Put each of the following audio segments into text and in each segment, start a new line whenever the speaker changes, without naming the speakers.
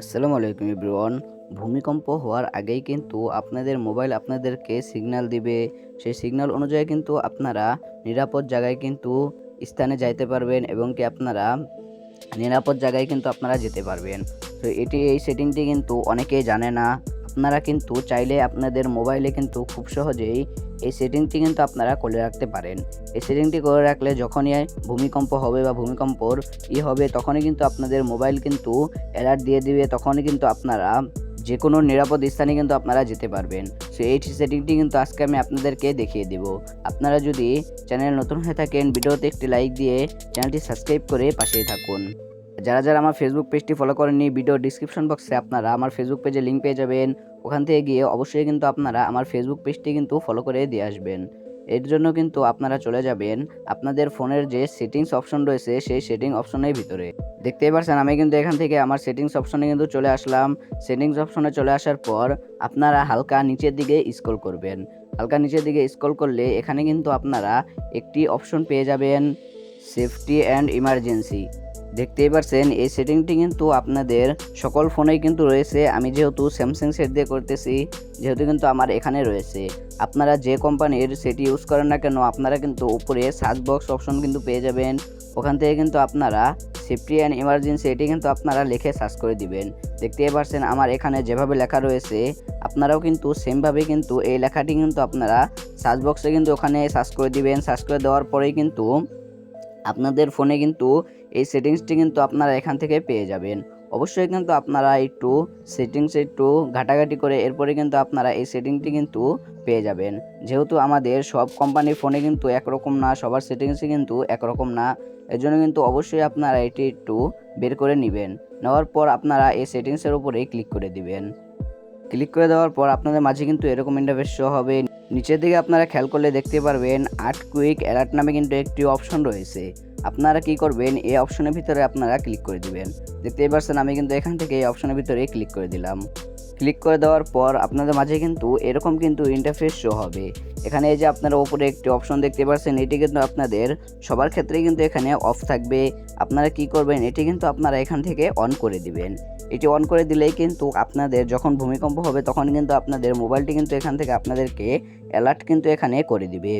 আসসালামু আলাইকুম এভরিওয়ান। ভূমিকম্প হওয়ার আগেই কিন্তু আপনাদের মোবাইল আপনাদেরকে সিগন্যাল দিবে। সেই সিগন্যাল অনুযায়ী কিন্তু আপনারা নিরাপদ জায়গায় কিন্তু স্থানে যাইতে পারবেন এবং কি আপনারা নিরাপদ জায়গায় কিন্তু আপনারা যেতে পারবেন। তো এটি এই সেটিংটি কিন্তু অনেকেই জানে না। আপনারা কিন্তু চাইলে আপনাদের মোবাইলে কিন্তু খুব সহজেই এই সেটিংটি কিন্তু আপনারা করে রাখতে পারেন। এই সেটিংটি করে রাখলে যখনই ভূমিকম্প হবে বা ভূমিকম্পর ই হবে, তখনই কিন্তু আপনাদের মোবাইল কিন্তু অ্যালার্ট দিয়ে দিবে, তখনই কিন্তু আপনারা যে কোনো নিরাপদ স্থানে কিন্তু আপনারা যেতে পারবেন। সো এই সেটিংটি কিন্তু আজকে আমি আপনাদেরকে দেখিয়ে দিব। আপনারা যদি চ্যানেল নতুন হয়ে থাকেন, ভিডিওতে একটি লাইক দিয়ে চ্যানেলটি সাবস্ক্রাইব করে পাশেই থাকুন। যারা যারা আমার ফেসবুক পেজটি ফলো করেননি ভিডিও ডিসক্রিপশন বক্সে আপনারা আমার ফেসবুক পেজে লিঙ্ক পেয়ে যাবেন। ওখান থেকে গিয়ে অবশ্যই কিন্তু আপনারা আমার ফেসবুক পেজটি কিন্তু ফলো করে দিয়ে আসবেন। এর জন্য কিন্তু আপনারা চলে যাবেন আপনাদের ফোনের যে সেটিংস অপশন রয়েছে, সেই সেটিং অপশনের ভিতরে। দেখতেই পারছেন, আমি কিন্তু এখান থেকে আমার সেটিংস অপশনে কিন্তু চলে আসলাম। সেটিংস অপশনে চলে আসার পর আপনারা হালকা নিচের দিকে স্ক্রল করবেন। হালকা নিচের দিকে স্ক্রল করলে এখানে কিন্তু আপনারা একটি অপশন পেয়ে যাবেন সেফটি অ্যান্ড ইমার্জেন্সি দেখতেই পারছেন, এই সেটিংটি কিন্তু আপনাদের সকল ফোনেই কিন্তু রয়েছে। আমি যেহেতু স্যামসাং সেট দিয়ে করতেছি, যেহেতু কিন্তু আমার এখানে রয়েছে। আপনারা যে কোম্পানির সেটি ইউজ করেন না কেন, আপনারা কিন্তু উপরে সার্চ বক্স অপশন কিন্তু পেয়ে যাবেন। ওখান থেকে কিন্তু আপনারা সেফটি অ্যান্ড ইমার্জেন্সি এটি কিন্তু আপনারা লিখে সার্চ করে দিবেন। দেখতেই পারছেন, আমার এখানে যেভাবে লেখা রয়েছে, আপনারাও কিন্তু সেমভাবে কিন্তু এই লেখাটি কিন্তু আপনারা সার্চ বক্সে কিন্তু ওখানে সার্চ করে দিবেন। সার্চ করে দেওয়ার পরেই কিন্তু আপনাদের ফোনে কিন্তু এই সেটিংসটি কিন্তু আপনারা এখান থেকে পেয়ে যাবেন। অবশ্যই কিন্তু আপনারা একটু সেটিংসে একটু ঘাটাঘাটি করে এরপরে কিন্তু আপনারা এই সেটিংটি কিন্তু পেয়ে যাবেন। যেহেতু আমাদের সব কোম্পানির ফোনে কিন্তু একরকম না, সবার সেটিংসই কিন্তু একরকম না এর জন্য কিন্তু অবশ্যই আপনারা এটি একটু বের করে নেবেন। নেওয়ার পর আপনারা এই সেটিংসের উপরেই ক্লিক করে দিবেন। ক্লিক করে দেওয়ার পর আপনাদের মাঝে কিন্তু এরকম ইন্টারফেস শো হবে। নিচের দিকে আপনারা খেয়াল করলে দেখতে পারবেন আট কুইক অ্যালার্ট নামে কিন্তু একটি অপশন রয়েছে। আপনারা কি করবেন, এই অপশনের ভিতরে আপনারা ক্লিক করে দিবেন। দেখতেই পারছেন, আমি কিন্তু এখান থেকে এই অপশনের ভিতরে ক্লিক করে দিলাম। ক্লিক করে দেওয়ার পর আপনাদের মাঝে কিন্তু এরকম কিন্তু ইন্টারফেস শো হবে। এখানে এই যে আপনারা ওপরে একটি অপশন দেখতে পাচ্ছেন এটি কিন্তু আপনাদের সবার ক্ষেত্রেই কিন্তু এখানে অফ থাকবে। আপনারা কি করবেন, এটি কিন্তু আপনারা এখান থেকে অন করে দিবেন। এটি অন করে দিলেই কিন্তু আপনাদের যখন ভূমিকম্প হবে, তখন কিন্তু আপনাদের মোবাইলটি কিন্তু এখান থেকে আপনাদেরকে অ্যালার্ট কিন্তু এখানে করে দিবে।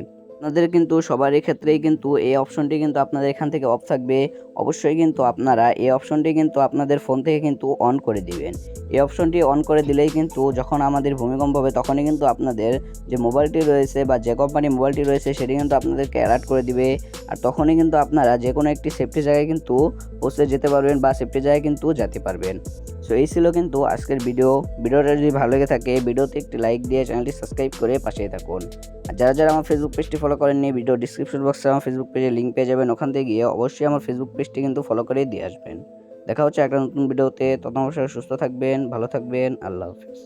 আপনাদের কিন্তু সবারই ক্ষেত্রেই কিন্তু এই অপশনটি কিন্তু আপনাদের এখান থেকে অফ থাকবে। অবশ্যই কিন্তু আপনারা এই অপশনটি কিন্তু আপনাদের ফোন থেকে কিন্তু অন করে দিবেন। এই অপশনটি অন করে দিলেই কিন্তু যখন আমাদের ভূমিকম্প হবে, তখনই কিন্তু আপনাদের যে মোবাইলটি রয়েছে বা যে কোম্পানি মোবাইলটি রয়েছে, সেটি কিন্তু আপনাদেরকে অ্যালার্ট করে দিবে। আর তখনই কিন্তু আপনারা যে কোনো একটি সেফটি জায়গায় কিন্তু পৌঁছে যেতে পারবেন বা সেফটি জায়গায় কিন্তু যেতে পারবেন। সো এই ছিল কিন্তু আজকের ভিডিও ভিডিওটা যদি ভালো লেগে থাকে, ভিডিওতে একটি লাইক দিয়ে চ্যানেলটি সাবস্ক্রাইব করে পাশেই থাকুন। আর যারা যারা আমার ফেসবুক পেজটি ফলো করেননি ভিডিও ডিসক্রিপশন বক্সে আমার ফেসবুক পেজে লিঙ্ক পেয়ে যাবেন। ওখান থেকে গিয়ে অবশ্যই আমার ফেসবুক পেজটি কিন্তু ফলো করে দিয়ে আসবেন। দেখা হচ্ছে একটা নতুন ভিডিওতে তত অবশ্যই সুস্থ থাকবেন, ভালো থাকবেন। আল্লাহ হাফিজ।